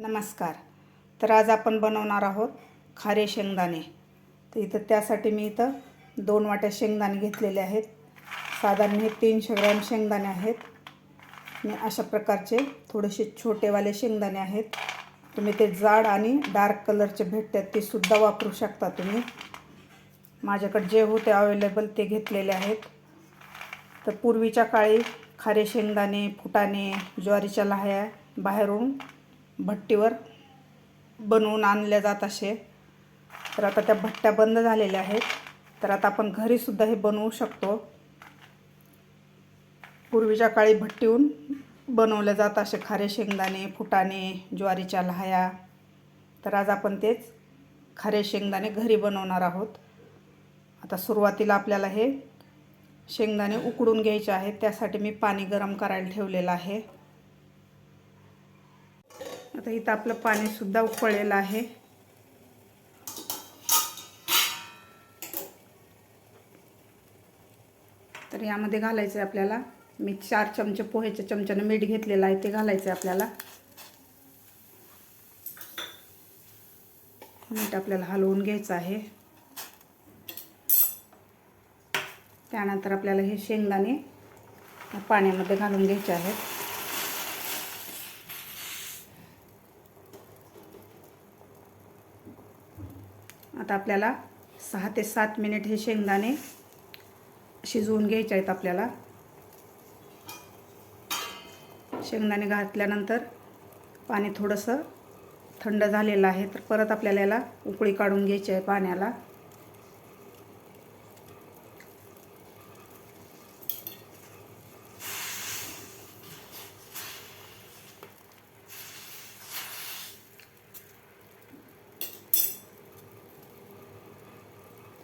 नमस्कार. तर आज आपण बनवणार आहोत खारे शेंगदाणे. तर इथं त्यासाठी मी इथं दोन वाट्या शेंगदाणे घेतलेले आहेत. साधारण हे तीनशे ग्रॅम शेंगदाणे आहेत. मी अशा प्रकारचे थोडेसे छोटेवाले शेंगदाणे आहेत. तुम्ही ते जाड आणि डार्क कलरचे भेटतात ते सुद्धा वापरू शकता तुम्ही. माझ्याकडे जे होते अवेलेबल ते घेतलेले आहेत. तर पूर्वीच्या काळी खारे शेंगदाणे फुटाणे ज्वारीच्या लाह्या बाहेरून भट्टीवर बनवून आणल्या जात असे. तर आता त्या भट्ट्या बंद झालेल्या आहेत. तर आता आपण घरीसुद्धा हे बनवू शकतो. पूर्वीच्या काळी भट्टीहून बनवले जात असे खारे शेंगदाणे फुटाणे ज्वारीच्या लहाया. तर आज आपण तेच खारे शेंगदाणे घरी बनवणार आहोत. आता सुरुवातीला आपल्याला हे शेंगदाणे उकडून घ्यायचे आहेत. त्यासाठी मी पाणी गरम करायला ठेवलेलं आहे. आता इथं आपलं पाणीसुद्धा उकळलेलं आहे. तर यामध्ये घालायचं आहे आपल्याला. मी चार चमचे पोह्याच्या चमच्यानं मीठ घेतलेलं आहे ते घालायचं आहे आपल्याला. मीठ आपल्याला हलवून घ्यायचं आहे. त्यानंतर आपल्याला हे शेंगदाणे पाण्यामध्ये घालून घ्यायचे आहेत. आता आपल्याला सहा ते सात मिनिट हे शेंगदाणे शिजवून घ्यायचे आहेत आपल्याला. शेंगदाणे घातल्यानंतर पाणी थोडंसं थंड झालेलं आहे तर परत आपल्याला याला उकळी काढून घ्यायची आहे पाण्याला.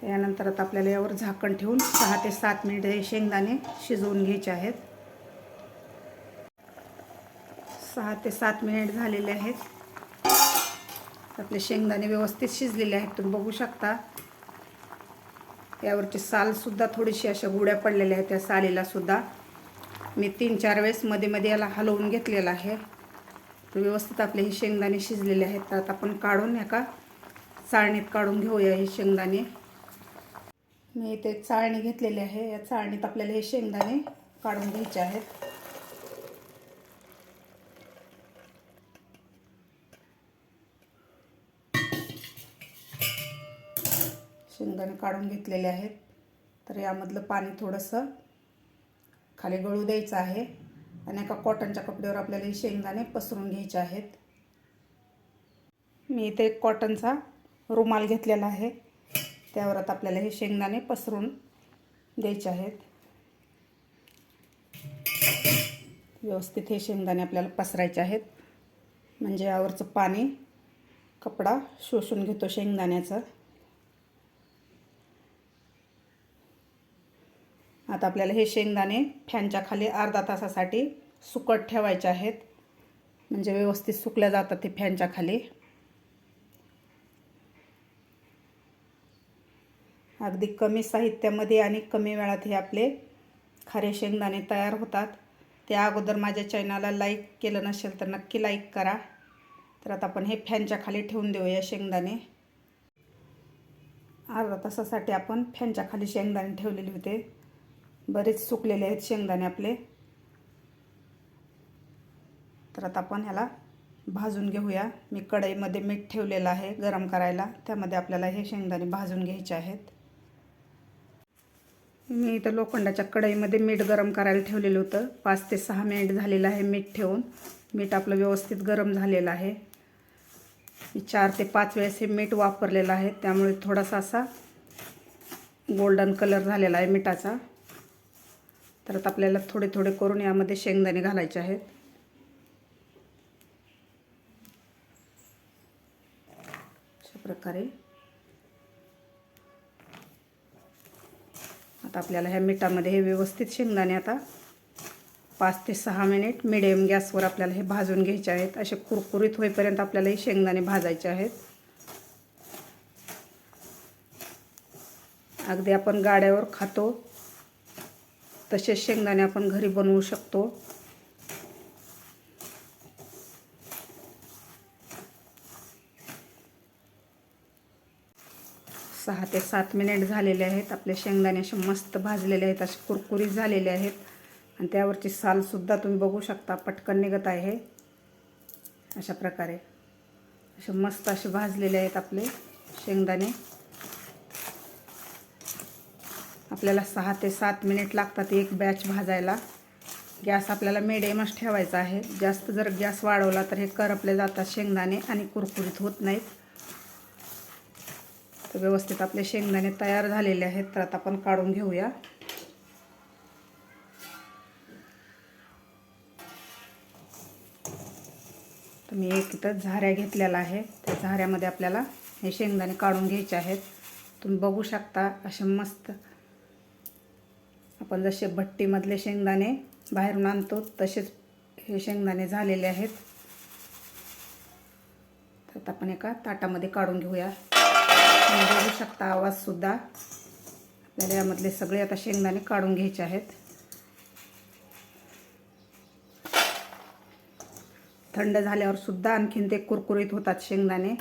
यानंतर आता आपल्याला यावर झाकण ठेवून सहा ते सात मिनिट हे शेंगदाणे शिजवून घ्यायचे आहेत. सहा ते सात मिनिट झालेले आहेत. आपले शेंगदाणे व्यवस्थित शिजलेले आहेत. तुम्ही बघू शकता. यावरची सालसुद्धा थोडीशी अशा गुड्या पडलेल्या आहेत. त्या सालीलासुद्धा मी तीन चार वेळेस मध्ये मध्ये याला हलवून घेतलेलं आहे. तर व्यवस्थित आपले हे शेंगदाणे शिजलेले आहेत. तर आता आपण काढून एका चाळणीत काढून घेऊया हे शेंगदाणे. मी इथे चाळणी घेतलेली आहे. या चाळणीत आपल्याला हे शेंगदाणे काढून घ्यायचे आहेत. शेंगदाणे काढून घेतलेले आहेत. तर यामधलं पाणी थोडंसं खाली गळू द्यायचं आहे. आणि एका कॉटनच्या कपड्यावर आपल्याला हे शेंगदाणे पसरून घ्यायचे आहेत. मी इथे एक कॉटनचा रुमाल घेतलेला आहे. त्यावर आता आपल्याला हे शेंगदाणे पसरून द्यायचे आहेत. व्यवस्थित हे शेंगदाणे आपल्याला पसरायचे आहेत. म्हणजे यावरचं पाणी कपडा शोषून घेतो शेंगदाण्याचं. आता आपल्याला हे शेंगदाणे फॅनच्या खाली अर्धा तासासाठी सुकट ठेवायचे आहेत. म्हणजे व्यवस्थित सुकल्या जातात ते फॅनच्या खाली. अगदी कमी साहित्यामध्ये आणि कमी वेळात हे आपले खारे शेंगदाणे तयार होतात. त्या अगोदर माझ्या चॅनलला लाईक केलं नसेल तर नक्की लाईक करा. तर आता आपण हे फॅनच्या खाली ठेवून देऊया शेंगदाणे. अर्धा तासासाठी आपण फॅनच्या खाली शेंगदाणे ठेवलेले होते. बरेच सुकलेले आहेत शेंगदाणे आपले. तर आता आपण ह्याला भाजून घेऊया. मी कढईमध्ये मीठ ठेवलेलं आहे गरम करायला. त्यामध्ये आपल्याला हे शेंगदाणे भाजून घ्यायचे आहेत. मी इथं लोखंडाच्या कढईमध्ये मीठ गरम करायला ठेवलेलं होतं. पाच ते सहा मिनिट झालेलं आहे मीठ ठेवून. मीठ आपलं व्यवस्थित गरम झालेलं आहे. मी चार ते पाच वेळेस हे मीठ वापरलेलं आहे. त्यामुळे थोडासा असा गोल्डन कलर झालेला आहे मिठाचा. तर आता आपल्याला थोडे थोडे करून यामध्ये शेंगदाणे घालायचे आहेत. अशा प्रकारे आता आपल्याला ह्या मिठामध्ये हे व्यवस्थित शेंगदाणे आता पाच ते सहा मिनिट मिडियम गॅसवर आपल्याला हे भाजून घ्यायचे आहेत. असे कुरकुरीत होईपर्यंत आपल्याला हे शेंगदाणे भाजायचे आहेत. अगदी आपण गाड्यावर खातो तसेच शेंगदाणे आपण घरी बनवू शकतो. सहा ते सात मिनिट झालेले आहेत. आपले शेंगदाणे असे मस्त भाजलेले आहेत असे कुरकुरीत झालेले आहेत. आणि त्यावरची सालसुद्धा तुम्ही बघू शकता पटकन निघत आहे. अशा प्रकारे. असे मस्त असे भाजलेले आहेत आपले शेंगदाणे. आपल्याला सहा ते सात मिनिट लागतात एक बॅच भाजायला. गॅस आपल्याला मिडियमच ठेवायचा आहे. जास्त जर गॅस वाढवला तर हे करपले जातात शेंगदाणे आणि कुरकुरीत होत नाहीत. तर व्यवस्थित आपले शेंगदाणे तयार झालेले आहेत. तर आता आपण काढून घेऊया. तर मी एक इथं झाऱ्या घेतलेला आहे. त्या झाऱ्यामध्ये आपल्याला हे शेंगदाणे काढून घ्यायचे आहेत. तुम्ही बघू शकता असे मस्त आपण जसे भट्टीमधले शेंगदाणे बाहेरून आणतो तसेच हे शेंगदाणे झालेले आहेत. तर आता आपण एका ताटामध्ये काढून घेऊया. बघू शकता आवाजसुद्धा. आपल्याला यामधले सगळे आता शेंगदाणे काढून घ्यायचे आहेत. थंड झाल्यावर सुद्धा आणखीन ते कुरकुरीत होतात शेंगदाणे.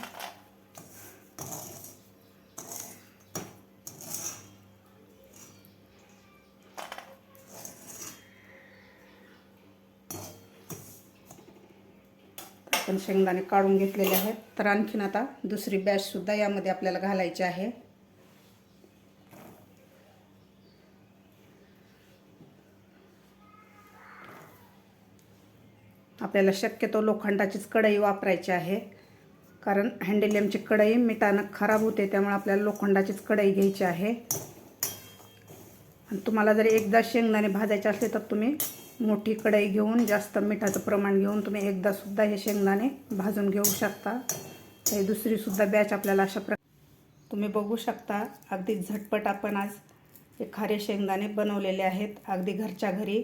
आपण शेंगदाणे काढून घेतलेले आहेत. तर आणखीन आता दुसरी बॅचसुद्धा यामध्ये आपल्याला घालायची आहे. आपल्याला शक्यतो लोखंडाचीच कढई वापरायची आहे. कारण हँडेलियमची कढई मिठानं खराब होते त्यामुळे आपल्याला लोखंडाचीच कढई घ्यायची आहे. आणि तुम्हाला जर एकदा शेंगदाणे भाजायचे असले तर तुम्ही मोठी कढई घेऊन जास्त मिठाचं प्रमाण घेऊन तुम्ही एकदासुद्धा हे शेंगदाणे भाजून घेऊ शकता. हे दुसरीसुद्धा बॅच आपल्याला अशा प्रकार तुम्ही बघू शकता. अगदी झटपट आपण आज हे खारे शेंगदाणे बनवलेले आहेत. अगदी घरच्या घरी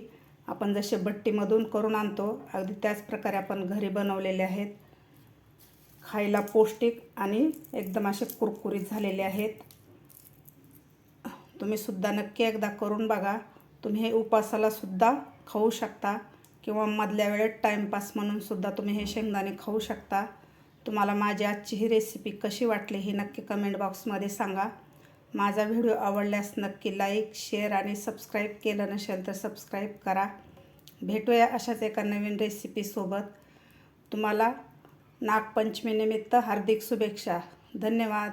आपण जसे भट्टीमधून करून आणतो अगदी त्याच प्रकारे आपण घरी बनवलेले आहेत. खायला पौष्टिक आणि एकदम असे कुरकुरीत झालेले आहेत. तुम्ही सुद्धा नक्की एकदा करून बघा. तुम्ही हे उपासालासुद्धा खाऊ शकता किंवा मधल्या वेळेत टाईमपास म्हणून सुद्धा तुम्ही हे शेंगदाणे खाऊ शकता. तुम्हाला माझी आजची ही रेसिपी कशी वाटली ही नक्की कमेंट बॉक्समध्ये सांगा. माझा व्हिडिओ आवडल्यास नक्की लाईक शेअर आणि सबस्क्राईब केलं नसेल तर सबस्क्राईब करा. भेटूया अशाच एका नवीन रेसिपीसोबत तुम्हाला नागपंचमीनिमित्त हार्दिक शुभेच्छा. धन्यवाद.